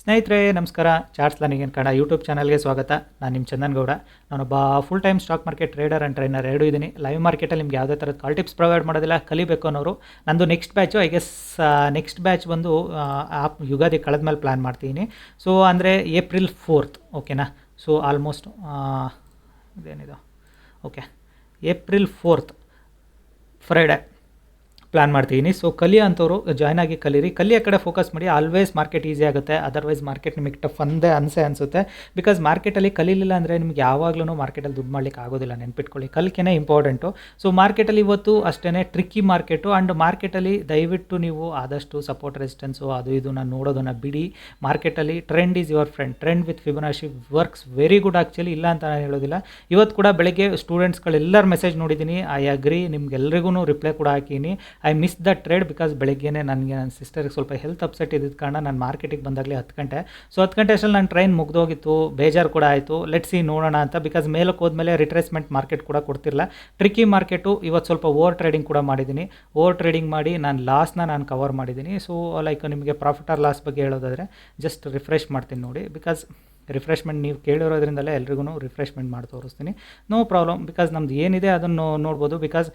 ಸ್ನೇಹಿತರೆ, ನಮಸ್ಕಾರ. Charts learning Kannada YouTube ಚಾನಲ್ಗೆ ಸ್ವಾಗತ. ನಾನು ನಿಮ್ಮ ಚಂದನ್ ಗೌಡ. ನಾನೊಬ್ಬ full time stock market trader and trainer ಎರಡು ಇದ್ದೀನಿ ಲೈವ್ ಮಾರ್ಕೆಟಲ್ಲಿ ನಿಮ್ಗೆ ಯಾವುದೇ ಥರದ ಕಾಲ್ ಟಿಪ್ಸ್ ಪ್ರೊವೈಡ್ ಮಾಡೋದಿಲ್ಲ, ಕಲಿಬೇಕು ಅನ್ನೋರು. ನಂದು next batch I guess next batch ಬಂದು ಆಪ್ ಯುಗಾದಿ ಕಳೆದ ಮೇಲೆ ಪ್ಲ್ಯಾನ್ ಮಾಡ್ತೀನಿ. ಸೊ ಅಂದರೆ ಏಪ್ರಿಲ್ ಫೋರ್ತ್ ಓಕೆನಾ ಸೊ ಆಲ್ಮೋಸ್ಟ್ ಇದೇನಿದು? Okay April fourth Friday plan ಮಾಡ್ತಿದ್ದೀನಿ ಸೊ ಕಲಿ ಅಂಥವ್ರು ಜಾಯ್ನ್ ಆಗಿ ಕಲೀರಿ. ಕಲಿಯೋ ಕಡೆ ಫೋಕಸ್ ಮಾಡಿ. ಆಲ್ವೇಸ್ ಮಾರ್ಕೆಟ್ ಈಸಿ ಆಗುತ್ತೆ. ಅದರ್ವೈಸ್ ಮಾರ್ಕೆಟ್ ನಿಮಗೆ ಟಫ್ ಅಂದೇ ಅನಿಸೆ ಅನಿಸುತ್ತೆ. ಬಿಕಾಸ್ ಮಾರ್ಕೆಟಲ್ಲಿ ಕಲೀಲಿಲ್ಲ ಅಂದರೆ ನಿಮ್ಗೆ ಯಾವಾಗಲೂ ಮಾರ್ಕೆಟಲ್ಲಿ ದುಡ್ಡು ಮಾಡ್ಲಿಕ್ಕೆ ಆಗೋದಿಲ್ಲ. ನೆನ್ಪಿಟ್ಕೊಳ್ಳಿ. ಕಲಿಕೆನೇ ಇಂಪಾರ್ಟೆಂಟು ಸೊ ಮಾರ್ಕೆಟಲ್ಲಿ ಇವತ್ತು ಅಷ್ಟೇ ಟ್ರಿಕ್ಕಿ ಮಾರ್ಕೆಟು ಆ್ಯಂಡ್ ಮಾರ್ಕೆಟಲ್ಲಿ ದಯವಿಟ್ಟು ನೀವು ಆದಷ್ಟು ಸಪೋರ್ಟ್ ರೆಸಿಸ್ಟೆನ್ಸು ಅದು ಇದನ್ನು ನೋಡೋದನ್ನು ಬಿಡಿ. ಮಾರ್ಕೆಟಲ್ಲಿ trend is your friend trend with Fibonacci works very good actually ಇಲ್ಲ ಅಂತ ನಾನು ಹೇಳೋದಿಲ್ಲ. ಇವತ್ತು ಕೂಡ ಬೆಳಗ್ಗೆ ಸ್ಟೂಡೆಂಟ್ಸ್ಗಳೆಲ್ಲರ ಮೆಸೇಜ್ ನೋಡಿದ್ದೀನಿ. ಐ ಅಗ್ರಿ ನಿಮ್ಗೆಲ್ರಿಗೂ ರಿಪ್ಲೈ ಕೂಡ ಹಾಕೀನಿ I miss the trade because ಬೆಳಗ್ಗೆನೇ ನನಗೆ ನನ್ನ ಸಿಸ್ಟರ್ಗೆ ಸ್ವಲ್ಪ ಹೆಲ್ತ್ ಅಪ್ಸೆಟ್ ಇದ್ದಿದ್ದ ಕಾರಣ ನಾನು ಮಾರ್ಕೆಟಿಗೆ ಬಂದಾಗಲೇ ಹತ್ತು ಗಂಟೆ. ಸೊ ಹತ್ತು ಗಂಟೆ ಅಷ್ಟರಲ್ಲಿ ನನ್ನ ಟ್ರೈನ್ ಮುಗ್ದೋಗಿತ್ತು, ಬೇಜಾರು ಕೂಡ ಆಯಿತು. ಲೆಟ್ ಸಿ ನೋಡೋಣ ಅಂತ ಬಿಕಾಸ್ ಮೇಲಕ್ಕೆ ಹೋದ್ಮೇಲೆ ರಿಟ್ರೇಸ್ಮೆಂಟ್ ಮಾರ್ಕೆಟ್ ಕೂಡ ಕೊಡ್ತಿರಲ್ಲ ಟ್ರಿಕ್ಕಿ ಮಾರ್ಕೆಟು ಇವತ್ತು ಸ್ವಲ್ಪ ಓವರ್ ಟ್ರೇಡಿಂಗ್ ಕೂಡ ಮಾಡಿದ್ದೀನಿ ಓವರ್ ಟ್ರೇಡಿಂಗ್ ಮಾಡಿ ನಾನು ಲಾಸ್ನ ನಾನು ಕವರ್ ಮಾಡಿದ್ದೀನಿ ಸೊ ಲೈಕ್ ನಿಮಗೆ ಪ್ರಾಫಿಟ್ ಆರ್ ಲಾಸ್ ಬಗ್ಗೆ ಹೇಳೋದಾದರೆ ಜಸ್ಟ್ ರಿಫ್ರೆಶ್ ಮಾಡ್ತೀನಿ ನೋಡಿ ಬಿಕಾಸ್ ರಿಫ್ರೆಶ್ಮೆಂಟ್ ನೀವು ಕೇಳಿರೋದ್ರಿಂದಲೇ ಎಲ್ರಿಗೂ ರಿಫ್ರೆಶ್ಮೆಂಟ್ ಮಾಡಿ ತೋರಿಸ್ತೀನಿ. ನೋ ಪ್ರಾಬ್ಲಮ್ ಬಿಕಾಸ್ ನಮ್ದು ಏನಿದೆ ಅದನ್ನು ನೋಡ್ಬೋದು. ಬಿಕಾಸ್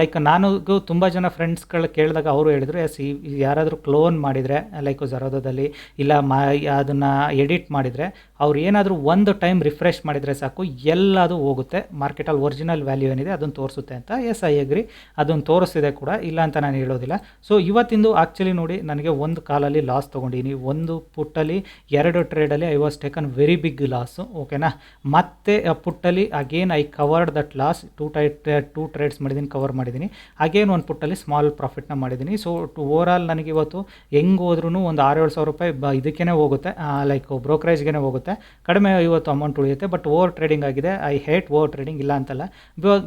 ಲೈಕ್ ನಾನು ತುಂಬ ಜನ ಫ್ರೆಂಡ್ಸ್ಗಳು ಕೇಳಿದಾಗ ಅವರು ಹೇಳಿದರು, ಎಸ್, ಈ ಯಾರಾದರೂ ಕ್ಲೋನ್ ಮಾಡಿದರೆ ಲೈಕ್ ಜರೋದದಲ್ಲಿ ಇಲ್ಲ ಮಾ, ಅದನ್ನು ಎಡಿಟ್ ಮಾಡಿದರೆ, ಅವ್ರು ಏನಾದರೂ ಒಂದು ಟೈಮ್ ರಿಫ್ರೆಶ್ ಮಾಡಿದರೆ ಸಾಕು, ಎಲ್ಲದು ಹೋಗುತ್ತೆ. ಮಾರ್ಕೆಟಲ್ಲಿ ಒರಿಜಿನಲ್ ವ್ಯಾಲ್ಯೂ ಏನಿದೆ ಅದನ್ನು ತೋರಿಸುತ್ತೆ ಅಂತ ಎಸ್ ಐ ಎಗ್ರಿ ಅದನ್ನು ತೋರಿಸ್ತಿದೆ ಕೂಡ, ಇಲ್ಲ ಅಂತ ನಾನು ಹೇಳೋದಿಲ್ಲ. ಸೊ ಇವತ್ತಿಂದು ಆ್ಯಕ್ಚುಲಿ ನೋಡಿ, ನನಗೆ ಒಂದು ಕಾಲಲ್ಲಿ ಲಾಸ್ ತೊಗೊಂಡಿನಿ ಒಂದು ಪುಟ್ಟಲ್ಲಿ, ಎರಡು ಟ್ರೇಡಲ್ಲಿ I was taken very big loss ಓಕೆನಾ ಮತ್ತೆ ಪುಟ್ಟಲ್ಲಿ again I covered that loss to tight two trades ಮಾಡಿದ್ದೀನಿ ಕವರ್ ಮಾಡಿದ್ದೀನಿ ಅಗೇನ್ ಒಂದು ಪುಟ್ಟಲ್ಲಿ ಸ್ಮಾಲ್ ಪ್ರಾಫಿಟ್ನ ಮಾಡಿದ್ದೀನಿ ಸೊ ಓವರ್ ಆಲ್ ನನಗೆ ಇವತ್ತು ಹೆಂಗೆ ಹೋದ್ರೂ ಒಂದು ಆರು ಏಳು ಸಾವಿರ ರೂಪಾಯಿ ಬ ಇದಕ್ಕೇ ಹೋಗುತ್ತೆ ಲೈಕ್ ಬ್ರೋಕರೇಜ್ಗೆ ಹೋಗುತ್ತೆ. ಕಡಿಮೆ ಇವತ್ತು ಅಮೌಂಟ್ ಉಳಿಯುತ್ತೆ ಬಟ್ ಓವರ್ ಟ್ರೇಡಿಂಗ್ ಆಗಿದೆ. ಐ ಹೇಟ್ ಓವರ್ ಟ್ರೇಡಿಂಗ್ ಇಲ್ಲ ಅಂತಲ್ಲ.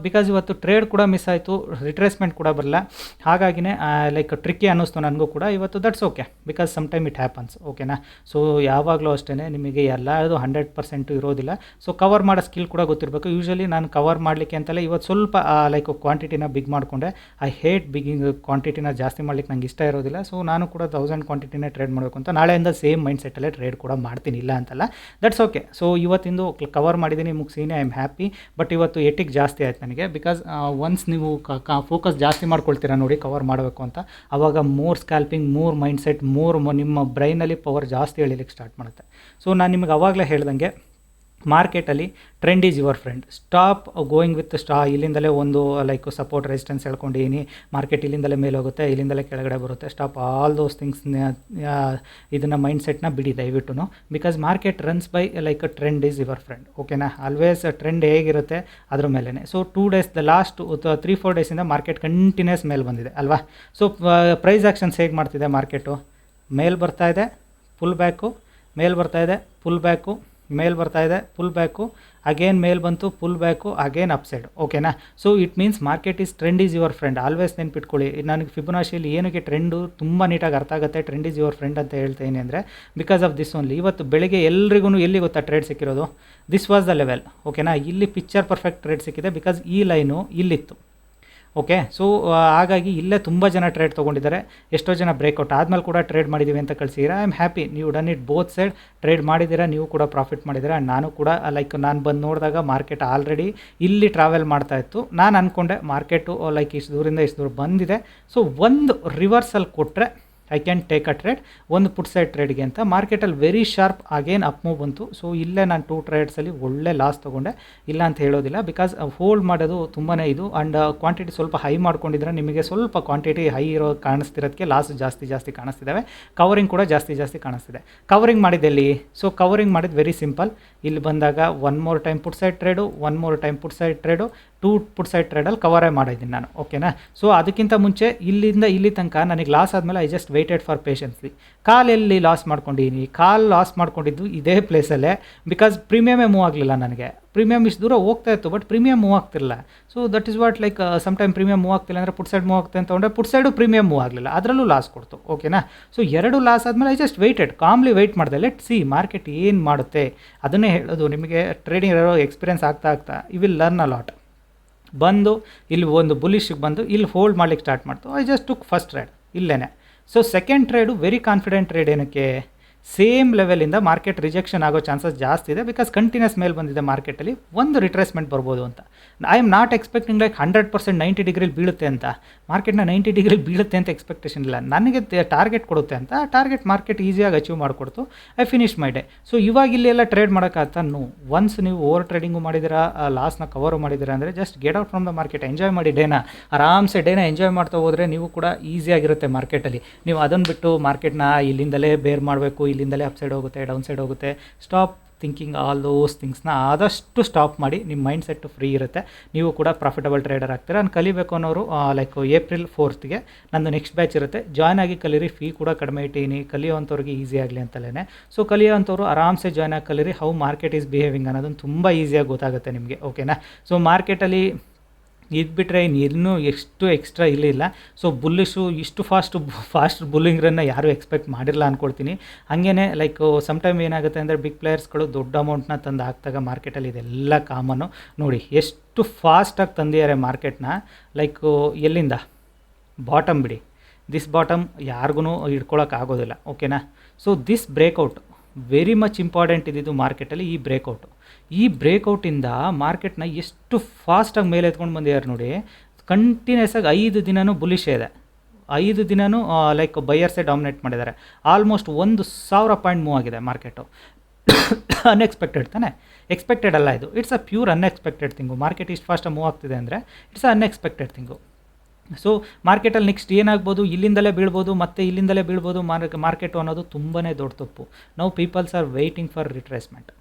ಬಿಕಾಸ್ ಇವತ್ತು ಟ್ರೇಡ್ ಕೂಡ ಮಿಸ್ ಆಯಿತು ರಿಟ್ರೇಸ್ಮೆಂಟ್ ಕೂಡ ಬರಲ್ಲ ಹಾಗಾಗಿನೇ ಲೈಕ್ ಟ್ರಿಕ್ಕಿ ಅನ್ನಿಸ್ತು ನನಗೂ ಕೂಡ. ಇವತ್ತು that's okay because some time it happens ಓಕೆನಾ ಸೊ ಯಾವಾಗಲೂ ಅಷ್ಟೇ ನಿಮಗೆ ಎಲ್ಲದು ಹಂಡ್ರೆಡ್ ಪರ್ಸೆಂಟು ಇರೋದಿಲ್ಲ. ಸೊ ಕವರ್ ಮಾಡೋ ಸ್ಕಿಲ್ ಕೂಡ ಗೊತ್ತಿರಬೇಕು. ಯೂಶ್ವಲಿ ನಾನು ಕವರ್ ಮಾಡಲಿಕ್ಕೆ ಅಂತಲೇ ಇವತ್ತು ಸ್ವಲ್ಪ ಲೈಕ್ ಕ್ವಾಂಟಿಟಿನ ಬಿಗ್ ಮಾಡಿಕೊಂಡೆ. ಐ ಹೇಟ್ ಬಿಗಿಂಗ್ ಕ್ವಾಂಟಿಟಿನ ಜಾಸ್ತಿ ಮಾಡ್ಲಿಕ್ಕೆ ನಂಗೆ ಇಷ್ಟ ಇರೋದಿಲ್ಲ. ಸೊ ನಾನು ಕೂಡ ತೌಸಂಡ್ ಕ್ವಾಂಟಿಟಿನೇ ಟ್ರೇಡ್ ಮಾಡಬೇಕು ಅಂತ ನಾಳೆಯಿಂದ ಸೇಮ್ ಮೈಂಡ್ ಸೆಟ್ಟಲ್ಲೇ ಟ್ರೇಡ್ ಕೂಡ ಮಾಡ್ತೀನಿ. ಇಲ್ಲ ಅಂತಲ್ಲ. ದಟ್ಸ್ ಓಕೆ ಸೊ ಇವತ್ತಿಂದು ಕವರ್ ಮಾಡಿದ್ದೀನಿ ಮುಗಿಸೀನಿ ಐ ಆಮ್ ಹ್ಯಾಪಿ ಬಟ್ ಇವತ್ತು ಎಟಿಗೆ ಜಾಸ್ತಿ ಆಯ್ತು ನನಗೆ. ಬಿಕಾಸ್ ಒನ್ಸ್ ನೀವು ಫೋಕಸ್ ಜಾಸ್ತಿ ಮಾಡ್ಕೊಳ್ತೀರಾ ನೋಡಿ ಕವರ್ ಮಾಡಬೇಕು ಅಂತ. ಆವಾಗ more scalping more mind set more ನಿಮ್ಮ ಬ್ರೈನಲ್ಲಿ ಪವರ್ ಜಾಸ್ತಿ ಎಳಿಲಿಕ್ಕೆ ಸ್ಟಾರ್ಟ್ ಮಾಡುತ್ತೆ. ಸೊ ನಾನು ನಿಮಗೆ ಅವಾಗಲೇ ಹೇಳ್ದಂಗೆ ಮಾರ್ಕೆಟಲ್ಲಿ trend is your friend stop going with ಸ್ಟಾ ಇಲ್ಲಿಂದಲೇ ಒಂದು ಲೈಕ್ ಸಪೋರ್ಟ್ ರೆಸಿಸ್ಟೆನ್ಸ್ ಹೇಳ್ಕೊಂಡಿದ್ದೀನಿ ಮಾರ್ಕೆಟ್ ಇಲ್ಲಿಂದಲೇ ಮೇಲೋಗುತ್ತೆ, ಇಲ್ಲಿಂದಲೇ ಕೆಳಗಡೆ ಬರುತ್ತೆ. ಸ್ಟಾಪ್ ಆಲ್ ದೋಸ್ ಥಿಂಗ್ಸ್ ಇದನ್ನು ಮೈಂಡ್ ಸೆಟ್ನ ಬಿಡಿ ದಯವಿಟ್ಟು. Because market runs by like trend is your friend ಓಕೆನಾ ಆಲ್ವೇಸ್ ಟ್ರೆಂಡ್ ಹೇಗಿರುತ್ತೆ ಅದ್ರ ಮೇಲೇ so two days the last three four ಡೇಸಿಂದ market continues ಮೇಲೆ ಬಂದಿದೆ, ಅಲ್ವಾ? ಸೊ ಪ್ರೈಸ್ ಆ್ಯಕ್ಷನ್ಸ್ ಹೇಗೆ ಮಾಡ್ತಿದೆ ಮಾರ್ಕೆಟು ಮೇಲೆ ಬರ್ತಾ ಇದೆ ಫುಲ್ ಬ್ಯಾಕು ಮೇಲ್ ಬರ್ತಾ ಇದೆ ಪುಲ್ ಬ್ಯಾಕು ಮೇಲ್ ಬರ್ತಾ ಇದೆ ಪುಲ್ ಬ್ಯಾಕು ಅಗೇನ್ ಮೇಲ್ ಬಂತು ಫುಲ್ ಬ್ಯಾಕು ಅಗೇನ್ ಅಪ್ಸೈಡ್ ಓಕೆನಾ so it means market is trend is your friend always ನೆನ್ಪಿಟ್ಕೊಳ್ಳಿ. ನನಗೆ ಫಿಬುನಾಶಿಯಲ್ಲಿ ಏನಕ್ಕೆ ಟ್ರೆಂಡು ತುಂಬ ನೀಟಾಗಿ ಅರ್ಥ ಆಗುತ್ತೆ ಟ್ರೆಂಡ್ ಈಸ್ ಯುವರ್ ಫ್ರೆಂಡ್ ಅಂತ ಹೇಳ್ತೀನಿ ಅಂದರೆ ಬಿಕಾಸ್ ಆಫ್ ದಿಸ್ ಓನ್ಲಿ ಇವತ್ತು ಬೆಳಗ್ಗೆ ಎಲ್ರಿಗೂ ಎಲ್ಲಿ ಗೊತ್ತಾ ಟ್ರೇಡ್ ಸಿಕ್ಕಿರೋದು? ದಿಸ್ ವಾಸ್ ದ ಲೆವೆಲ್ ಓಕೆನಾ ಇಲ್ಲಿ ಪಿಕ್ಚರ್ ಪರ್ಫೆಕ್ಟ್ ಟ್ರೇಡ್ ಸಿಕ್ಕಿದೆ ಬಿಕಾಸ್ ಈ ಲೈನು ಇಲ್ಲಿತ್ತು. ಓಕೆ ಸೊ ಹಾಗಾಗಿ ಇಲ್ಲೇ ತುಂಬ ಜನ ಟ್ರೇಡ್ ತೊಗೊಂಡಿದ್ದಾರೆ. ಎಷ್ಟೋ ಜನ ಬ್ರೇಕ್ಔಟ್ ಆದಮೇಲೆ ಕೂಡ ಟ್ರೇಡ್ ಮಾಡಿದ್ದೀವಿ ಅಂತ ಕಳಿಸಿದ್ದೀರಾ ಐ ಆಮ್ ಹ್ಯಾಪಿ ನೀವು done it both side trade ಮಾಡಿದ್ದೀರಾ ನೀವು ಕೂಡ ಪ್ರಾಫಿಟ್ ಮಾಡಿದ್ದೀರಾ ನಾನು ಕೂಡ ಲೈಕ್ ನಾನು ಬಂದು ನೋಡಿದಾಗ ಮಾರ್ಕೆಟ್ ಆಲ್ರೆಡಿ ಇಲ್ಲಿ ಟ್ರಾವೆಲ್ ಮಾಡ್ತಾ ಇತ್ತು. ನಾನು ಅಂದ್ಕೊಂಡೆ ಮಾರ್ಕೆಟು ಲೈಕ್ ಇಷ್ಟು ದೂರಿಂದ ಇಷ್ಟು ದೂರ ಬಂದಿದೆ. ಸೊ ಒಂದು ರಿವರ್ಸಲ್ ಕೊಟ್ಟರೆ I can take a trade ಒಂದು ಪುಟ್ ಸೈಡ್ ಟ್ರೇಡ್ಗೆ ಅಂತ. ಮಾರ್ಕೆಟಲ್ಲಿ very sharp again up move ಬಂತು. ಸೊ ಇಲ್ಲೇ ನಾನು ಟೂ ಟ್ರೇಡ್ಸಲ್ಲಿ ಒಳ್ಳೆ ಲಾಸ್ ತೊಗೊಂಡೆ. ಇಲ್ಲ ಅಂತ ಹೇಳೋದಿಲ್ಲ. ಬಿಕಾಸ್ ಹೋಲ್ಡ್ ಮಾಡೋದು ತುಂಬಾ ಇದು. ಆ್ಯಂಡ್ ಕ್ವಾಂಟಿಟಿ ಸ್ವಲ್ಪ ಹೈ ಮಾಡ್ಕೊಂಡಿದ್ರೆ ನಿಮಗೆ ಸ್ವಲ್ಪ ಕ್ವಾಂಟಿಟಿ ಹೈ ಇರೋ ಕಾಣಿಸ್ತಿರೋದಕ್ಕೆ ಲಾಸ್ ಜಾಸ್ತಿ ಜಾಸ್ತಿ ಕಾಣಿಸ್ತಿದ್ದಾವೆ ಕವರಿಂಗ್ ಕೂಡ ಜಾಸ್ತಿ ಜಾಸ್ತಿ ಕಾಣಿಸ್ತಿದೆ. ಕವರಿಂಗ್ ಮಾಡಿದ್ದಲ್ಲಿ ಸೊ ಕವರಿಂಗ್ ಮಾಡಿದ್ದು ವೆರಿ ಸಿಂಪಲ್ ಇಲ್ಲಿ ಬಂದಾಗ one more time put side trade one more time put side trade two put side ಟ್ರೇಡಲ್ಲಿ ಕವರೇ ಮಾಡಿದ್ದೀನಿ ನಾನು. ಓಕೆನಾ ಸೊ ಅದಕ್ಕಿಂತ ಮುಂಚೆ ಇಲ್ಲಿಂದ ಇಲ್ಲಿ ತನಕ ನನಗೆ ಲಾಸ್ ಆದಮೇಲೆ I just waited for patiently ಕಾಲೆಲ್ಲಿ loss ಮಾಡ್ಕೊಂಡಿದ್ದೀನಿ ಕಾಲ್ ಲಾಸ್ ಮಾಡ್ಕೊಂಡಿದ್ದು ಇದೇ ಪ್ಲೇಸಲ್ಲೇ ಬಿಕಾಸ್ ಪ್ರೀಮಿಯಮೇ ಮೂವ್ ಆಗಲಿಲ್ಲ ನನಗೆ. ಪ್ರೀಮಿಯಮ್ ಇಷ್ಟು ದೂರ ಹೋಗ್ತಾ ಇತ್ತು but premium move ಆಗ್ತಿರಲ್ಲ so that is what like some time premium move ಆಗ್ತಿಲ್ಲ ಅಂದರೆ ಪುಟ್ ಸೈಡ್ ಮೂವ್ ಆಗ್ತದೆ ಅಂತ ತೊಗೊಂಡ್ರೆ ಪುಟ್ ಸೈಡು ಪ್ರೀಮಿಯಮ್ ಮೂವ್ ಆಗಲಿಲ್ಲ. ಅದರಲ್ಲೂ ಲಾಸ್ ಕೊಡ್ತು. ಓಕೆನಾ ಸೊ ಎರಡು ಲಾಸ್ ಆದಮೇಲೆ I just waited calmly wait ಮಾಡಿದೆ. ಲೆಟ್ ಸಿ ಮಾರ್ಕೆಟ್ ಏನು ಮಾಡುತ್ತೆ. ಅದನ್ನೇ ಹೇಳೋದು ನಿಮಗೆ ಟ್ರೇಡಿಂಗ್ ಇರೋ ಎಕ್ಸ್ಪೀರಿಯನ್ಸ್ ಆಗ್ತಾ ಆಗ್ತಾ we will learn a lot ಬಂದು, ಇಲ್ಲಿ ಒಂದು ಬುಲಿಶಿಗೆ ಬಂದು, ಇಲ್ಲಿ ಹೋಲ್ಡ್ ಮಾಡ್ಲಿಕ್ಕೆ ಸ್ಟಾರ್ಟ್ ಮಾಡ್ತು. I just took first ride ಇಲ್ಲೇ so second trade very confident trade ಏನಕ್ಕೆ? ಸೇಮ್ ಲೆವೆಲಿಂದ ಮಾರ್ಕೆಟ್ ರಿಜೆಕ್ಷನ್ ಆಗೋ ಚಾನ್ಸಸ್ ಜಾಸ್ತಿ ಇದೆ ಬಿಕಾಸ್ ಕಂಟಿನ್ಯೂಸ್ ಮೇಲೆ ಬಂದಿದೆ ಮಾರ್ಕೆಟಲ್ಲಿ ಒಂದು ರಿಟ್ರೇಸ್ಮೆಂಟ್ ಬರ್ಬೋದು ಅಂತ. I am not expecting like hundred percent ninety ಡಿಗ್ರಿಲಿ ಬೀಳುತ್ತೆ ಅಂತ. ಮಾರ್ಕೆಟ್ನ ನೈಂಟಿ ಡಿಗ್ರಿಲಿ ಬೀಳುತ್ತೆ ಅಂತ ಎಕ್ಸ್ಪೆಕ್ಟೇಷನ್ ಇಲ್ಲ. ನನಗೆ ಟಾರ್ಗೆಟ್ ಕೊಡುತ್ತೆ ಅಂತ ಟಾರ್ಗೆಟ್ ಮಾರ್ಕೆಟ್ ಈಸಿಯಾಗಿ achieve ಮಾಡಿಕೊಡ್ತು. I finish my day so ಇವಾಗ ಇಲ್ಲಿ ಎಲ್ಲ ಟ್ರೇಡ್ ಮಾಡೋಕ್ಕಾಗ್ತಾ? ನೋ ಒನ್ಸ್ ನೀವು ಓವರ್ ಟ್ರೇಡಿಂಗು ಮಾಡಿದ್ದೀರಾ ಲಾಸ್ನ ಕವರು ಮಾಡಿದ್ದೀರಾ ಅಂದರೆ just get out from the market enjoy ಮಾಡಿ ಡೇನ ಆರಾಮ್ಸೆ ಡೇನ ಎಂಜಾಯ್ ಮಾಡ್ತಾ ಹೋದರೆ ನೀವು ಕೂಡ ಈಸಿಯಾಗಿರುತ್ತೆ ಮಾರ್ಕೆಟಲ್ಲಿ ನೀವು ಅದನ್ನು ಬಿಟ್ಟು ಮಾರ್ಕೆಟ್ನ ಇಲ್ಲಿಂದಲೇ ಬೇರ್ ಮಾಡಬೇಕು ಇಲ್ಲಿಂದಲೇ ಅಪ್ ಸೈಡ್ ಹೋಗುತ್ತೆ ಡೌನ್ ಸೈಡ್ ಹೋಗುತ್ತೆ. ಸ್ಟಾಪ್ ಥಿಂಕಿಂಗ್ ಆಲ್ ದೋಸ್ ಥಿಂಗ್ಸ್ನ ಆದಷ್ಟು ಸ್ಟಾಪ್ ಮಾಡಿ, ನಿಮ್ಮ ಮೈಂಡ್ ಸೆಟ್ ಫ್ರೀ ಇರುತ್ತೆ. ನೀವು ಕೂಡ ಪ್ರಾಫಿಟಬಲ್ ಟ್ರೇಡರ್ ಆಗ್ತೀರ. ನಾನು ಕಲಿಬೇಕು ಅನ್ನೋರು ಲೈಕ್ ಏಪ್ರಿಲ್ ಫೋರ್ತ್ಗೆ ನಂದು ನೆಕ್ಸ್ಟ್ ಬ್ಯಾಚ್ ಇರುತ್ತೆ. ಜಾಯ್ನ್ ಆಗಿ ಕಲೀರಿ ಫೀ ಕೂಡ ಕಡಿಮೆ ಇಟ್ಟೀನಿ ಕಲಿಯೋವಂಥವ್ರಿಗೆ ಈಸಿ ಆಗಲಿ ಅಂತಲೇ ಸೊ ಕಲಿಯೋವಂಥವ್ರು ಆರಾಮ್ಸೆ ಜಾಯ್ನ್ ಆಗಿ ಕಲೀರಿ. ಹೌ ಮಾರ್ಕೆಟ್ ಈಸ್ ಬಿಹೇವಿಂಗ್ ಅನ್ನೋದನ್ನು ತುಂಬ ಈಸಿಯಾಗಿ ಗೊತ್ತಾಗುತ್ತೆ ನಿಮಗೆ ಓಕೆನಾ ಸೊ ಮಾರ್ಕೆಟಲ್ಲಿ ಇದು ಬಿಟ್ಟರೆ ಇನ್ನೂ ಎಷ್ಟು ಎಕ್ಸ್ಟ್ರಾ ಇರಲಿಲ್ಲ ಸೊ ಬುಲ್ಲಿಶು ಇಷ್ಟು ಫಾಸ್ಟ್ ಫಾಸ್ಟ್ ಬುಲ್ಲಿಂಗ್ ರನ್ನ ಯಾರೂ ಎಕ್ಸ್ಪೆಕ್ಟ್ ಮಾಡಿರಲ್ಲ ಅಂದ್ಕೊಳ್ತೀನಿ ಹಾಗೇ ಲೈಕ್ ಸಮ್ಟೈಮ್ ಏನಾಗುತ್ತೆ ಅಂದರೆ ಬಿಗ್ ಪ್ಲೇಯರ್ಸ್ಗಳು ದೊಡ್ಡ ಅಮೌಂಟ್ನ ತಂದು ಹಾಕ್ದಾಗ ಮಾರ್ಕೆಟಲ್ಲಿ ಇದೆಲ್ಲ ಕಾಮನ್ನು ನೋಡಿ, ಎಷ್ಟು ಫಾಸ್ಟಾಗಿ ತಂದಿದ್ದಾರೆ ಮಾರ್ಕೆಟ್ನ ಲೈಕ್ ಎಲ್ಲಿಂದ? ಬಾಟಮ್ ಬಿಡಿ. ದಿಸ್ ಬಾಟಮ್ ಯಾರಿಗೂ ಆಗೋದಿಲ್ಲ ಓಕೆನಾ so this breakout very much important ಇದ್ದಿದ್ದು ಮಾರ್ಕೆಟಲ್ಲಿ ಈ ಬ್ರೇಕೌಟು ಈ ಬ್ರೇಕೌಟಿಂದ ಮಾರ್ಕೆಟ್ನ ಎಷ್ಟು ಫಾಸ್ಟಾಗಿ ಮೇಲೆ ಎತ್ಕೊಂಡು ಬಂದಿದ್ದಾರೆ ನೋಡಿ ಕಂಟಿನ್ಯೂಸ್ ಆಗಿ ಐದು ದಿನವೂ ಬುಲಿಶೇ ಇದೆ. ಐದು ದಿನವೂ ಲೈಕ್ ಬೈಯರ್ಸೇ ಡಾಮಿನೇಟ್ ಮಾಡಿದ್ದಾರೆ. ಆಲ್ಮೋಸ್ಟ್ ಒಂದು ಸಾವಿರ ಪಾಯಿಂಟ್ ಮೂವ್ ಆಗಿದೆ ಮಾರ್ಕೆಟು ಅನ್ಎಕ್ಸ್ಪೆಕ್ಟೆಡ್ ತಾನೆ? ಎಕ್ಸ್ಪೆಕ್ಟೆಡ್ ಅಲ್ಲ ಇದು. It's a pure unexpected thing market ಇಷ್ಟು ಫಾಸ್ಟಾಗಿ ಮೂವ್ ಆಗ್ತಿದೆ ಅಂದರೆ it's a unexpected thing so ಮಾರ್ಕೆಟಲ್ಲಿ ನೆಕ್ಸ್ಟ್ ಏನಾಗ್ಬೋದು? ಇಲ್ಲಿಂದಲೇ ಬೀಳ್ಬೋದು, ಮತ್ತು ಇಲ್ಲಿಂದಲೇ ಬೀಳ್ಬೋದು ಮಾರ್ಕ್ ಮಾರ್ಕೆಟು ಅನ್ನೋದು ತುಂಬಾ ದೊಡ್ಡ ತಪ್ಪು. ನಾವು peoples are waiting for retracement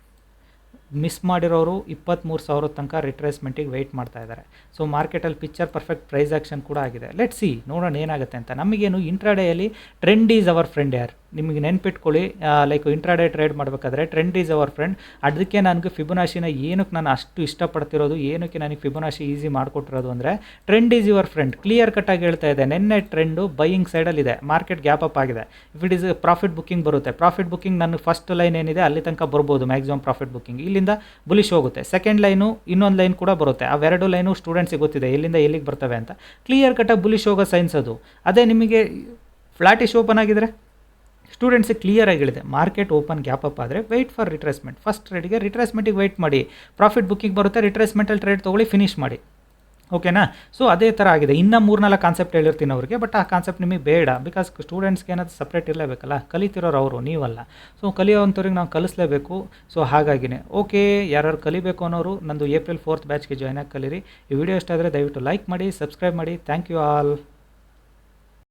miss ಮಾಡಿರೋರು ಇಪ್ಪತ್ತ್ಮೂರು ಸಾವಿರ ತನಕ ರಿಟ್ರೇಸ್ಮೆಂಟಿಗೆ ವೆಯ್ಟ್ ಮಾಡ್ತಾ ಇದ್ದಾರೆ ಸೊ ಮಾರ್ಕೆಟಲ್ಲಿ ಪಿಕ್ಚರ್ ಪರ್ಫೆಕ್ಟ್ ಪ್ರೈಸ್ ಆ್ಯಕ್ಷನ್ ಕೂಡ ಆಗಿದೆ. ಲೆಟ್ ಸಿ ನೋಡೋಣ ಏನಾಗುತ್ತೆ ಅಂತ. ನಮಗೇನು ಇಂಟ್ರಾಡೇಯಲ್ಲಿ ಟ್ರೆಂಡ್ ಈಸ್ ಅವರ್ ಫ್ರೆಂಡ್ ಯಾರು? ನಿಮಗೆ ನೆನ್ಪಿಟ್ಕೊಳ್ಳಿ ಲೈಕ್ ಇಂಟ್ರಾಡೇ ಟ್ರೇಡ್ ಮಾಡಬೇಕಾದ್ರೆ ಟ್ರೆಂಡ್ ಈಸ್ ಅವರ್ ಫ್ರೆಂಡ್ ಅದಕ್ಕೆ ನನಗೆ ಫಿಬೊನಾಶಿನ ಏನಕ್ಕೆ ನಾನು ಅಷ್ಟು ಇಷ್ಟಪಡ್ತಿರೋದು, ಏನಕ್ಕೆ ನನಗೆ ಫಿಬೊನಾಶಿ ಈಸಿ ಮಾಡಿಕೊಟ್ಟಿರೋದು ಅಂದರೆ trend is your friend clear ಕಟ್ಟಾಗಿ ಹೇಳ್ತಾ ಇದೆ ನಿನ್ನೆ ಟ್ರೆಂಡು ಬೈಯಿಂಗ್ ಸೈಡಲ್ಲಿದೆ ಮಾರ್ಕೆಟ್ ಗ್ಯಾಪ್ ಅಪ್ ಆಗಿದೆ. If it is profit booking ಬರುತ್ತೆ ಪ್ರಾಫಿಟ್ ಬುಕ್ಕಿಂಗ್ ನನ್ನ ಫಸ್ಟ್ ಲೈನ್ ಏನಿದೆ, ಅಲ್ಲಿ ತನಕ ಬರ್ಬೋದು ಮ್ಯಾಕ್ಸಿಮಮ್ ಪ್ರಾಫಿಟ್ ಬುಕ್ಕಿಂಗ್ ಇಲ್ಲಿಂದ ಬುಲಿಶ್ ಹೋಗುತ್ತೆ. ಸೆಕೆಂಡ್ ಲೈನು ಇನ್ನೊಂದು ಲೈನ್ ಕೂಡ ಬರುತ್ತೆ. ಅವೆರಡು ಲೈನು ಸ್ಟೂಡೆಂಟ್ಸಿಗೆ ಗೊತ್ತಿದೆ, ಎಲ್ಲಿಂದ ಎಲ್ಲಿಗೆ ಬರ್ತವೆ ಅಂತ. ಕ್ಲಿಯರ್ ಕಟ್ಟಾಗಿ ಬುಲಿಶ್ ಹೋಗೋ ಸೈನ್ಸ್ ಅದು. ಅದೇ ನಿಮಗೆ ಫ್ಲಾಟಿಶ್ ಓಪನ್ ಆಗಿದ್ರೆ? ಸ್ಟೂಡೆಂಟ್ಸಿಗೆ ಕ್ಲಿಯರ್ ಆಗಿ ಹೇಳಿದೆ ಮಾರ್ಕೆಟ್ ಓಪನ್ ಗ್ಯಾಪ್ ಅಪ್ ಆದರೆ ವೆಯ್ಟ್ ಫಾರ್ ರಿಟ್ರೆಸ್ಮೆಂಟ್ ಫಸ್ಟ್ ಟ್ರೇಡಿಗೆ ರಿಟ್ರೇಸ್ಮೆಂಟಿಗೆ ವೆಯ್ಟ್ ಮಾಡಿ. ಪ್ರಾಫಿಟ್ ಬುಕ್ಕಿಂಗ್ ಬರುತ್ತೆ ರಿಟ್ರೇಸ್ಮೆಂಟಲ್ಲಿ ಟ್ರೇಡ್ ತೊಗೊಳ್ಳಿ ಫಿನಿಶ್ ಮಾಡಿ. ಓಕೆನಾ ಸೊ ಅದೇ ಥರ ಆಗಿದೆ. ಇನ್ನೂ ಮೂರ್ನಾಲ್ಕು ಕಾನ್ಸೆಪ್ಟ್ ಹೇಳಿರ್ತೀನಿ ಅವ್ರಿಗೆ ಬಟ್ ಆ ಕಾನ್ಸೆಪ್ಟ್ ನಿಮಗೆ ಬೇಡ. ಬಿಕಾಸ್ ಸ್ಟೂಡೆಂಟ್ಸ್ಗೆ ಏನಾದ್ರು ಸಪ್ರೇಟ್ ಇರಲೇಬೇಕಲ್ಲ? ಕಲಿತಿರೋರು ಅವರು, ನೀವಲ್ಲ. ಸೊ ಕಲಿಯೋವಂಥವ್ರಿಗೆ ನಾವು ಕಲಿಸ್ಲೇಬೇಕು. ಸೊ ಹಾಗಾಗಿನೇ. ಓಕೆ ಯಾರು ಕಲಿಬೇಕು ಅನ್ನೋರು, ನಂದು ಏಪ್ರಿಲ್ ಫೋರ್ತ್ ಬ್ಯಾಚ್ಗೆ ಜಾಯ್ನ್ ಆಗಿ ಕಲೀರಿ. ಈ ವಿಡಿಯೋ ಇಷ್ಟ ಆದರೆ ದಯವಿಟ್ಟು ಲೈಕ್ ಮಾಡಿ ಸಬ್ಸ್ಕ್ರೈಬ್ ಮಾಡಿ. Thank you all